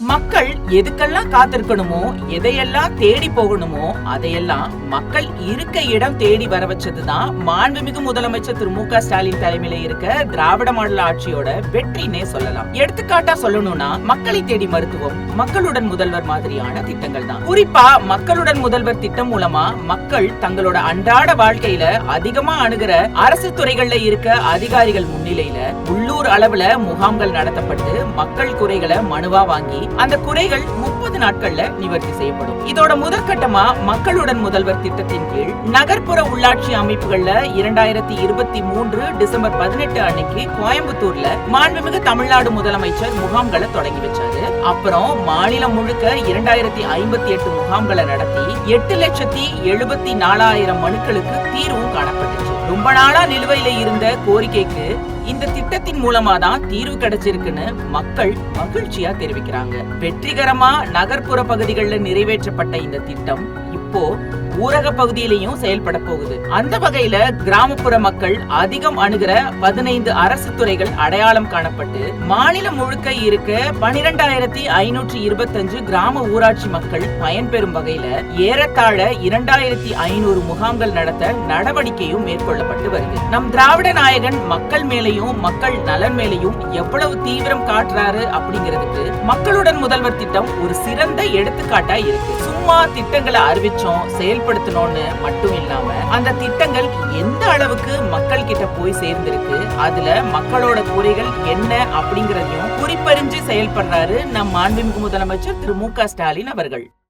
மக்கள் எதுக்கெல்லாம் காத்திருக்கணுமோ எதையெல்லாம் தேடி போகணுமோ அதையெல்லாம் மக்கள் இருக்க இடம் தேடி வர வச்சதுதான் மாண்புமிகு முதலமைச்சர் திரு மு க ஸ்டாலின் தலைமையில இருக்க திராவிட மாடல் ஆட்சியோட வெற்றினே சொல்லலாம். எடுத்துக்காட்டா சொல்லணும்னா மக்களை தேடி மருத்துவம் மக்களுடன் முதல்வர் மாதிரியான திட்டங்கள் தான். குறிப்பா மக்களுடன் முதல்வர் திட்டம் மூலமா மக்கள் தங்களோட அன்றாட வாழ்க்கையில அதிகமா அணுகிற அரசு துறைகள்ல இருக்க அதிகாரிகள் முன்னிலையில உள்ளூர் அளவுல முகாம்கள் நடத்தப்பட்டு மக்கள் குறைகளை மனுவா வாங்கி அந்த குறைகள் முப்பது நாட்கள்ல நிவர்த்தி செய்யப்படும். இதோட முதற்கட்டமா மக்களுடன் முதல்வர் திட்டத்தின் கீழ் நகர்ப்புற உள்ளாட்சி அமைப்புகள்ல இரண்டாயிரத்தி இருபத்தி மூன்று டிசம்பர் பதினெட்டு அன்னைக்கு கோயம்புத்தூர்ல மாண்புமிகு தமிழ்நாடு முதலமைச்சர் முகாம்களை தொடங்கி வச்சாரு. அப்புறம் மாநிலம் முழுக்க இரண்டாயிரத்தி ஐம்பத்தி எட்டு முகாம்களை நடத்தி எட்டு லட்சத்தி எழுபத்தி நாலாயிரம் மனுக்களுக்கு தீர்வும் காணப்பட்டுச்சு. ரொம்ப நாளா நிலுவையில இருந்த கோரிக்கைக்கு இந்த திட்டத்தின் மூலமா தான் தீர்வு கிடைச்சிருக்குன்னு மக்கள் மகிழ்ச்சியா தெரிவிக்கிறாங்க. வெற்றிகரமா நகர்ப்புற பகுதிகளில் நிறைவேற்றப்பட்ட இந்த திட்டம் இப்போ ஊரக பகுதியிலையும் செயல்பட போகுது. அந்த வகையில கிராமப்புற மக்கள் அதிகம் அணுகிற பதினைந்து அரசு துறைகள் அடையாளம் காணப்பட்டு மாநிலம் முழுக்க இருக்க பனிரெண்டாயிரத்தி ஐநூற்றி இருபத்தஞ்சு கிராம ஊராட்சி மக்கள் பயன்பெறும் வகையில ஏறத்தாழ இரண்டாயிரத்தி ஐநூறு முகாம்கள் நடத்த நடவடிக்கையும் மேற்கொள்ளப்பட்டு வருது. நம் திராவிட நாயகன் மக்கள் மேலையும் மக்கள் நலன் மேலையும் எவ்வளவு தீவிரம் காட்டுறாரு அப்படிங்கிறதுக்கு மக்களுடன் முதல்வர் திட்டம் ஒரு சிறந்த எடுத்துக்காட்டா இருக்கு. சும்மா திட்டங்களை அறிவிச்சோம் செயல்படுத்தணும்னு மட்டும் இல்லாம அந்த திட்டங்கள் எந்த அளவுக்கு மக்கள் கிட்ட போய் சேர்ந்திருக்கு அதுல மக்களோட குறைகள் என்ன அப்படிங்கறதையும் குறிப்பறிஞ்சு செயல்படுறாரு நம் மாண்புமிகு முதலமைச்சர் திரு மு க ஸ்டாலின் அவர்கள்.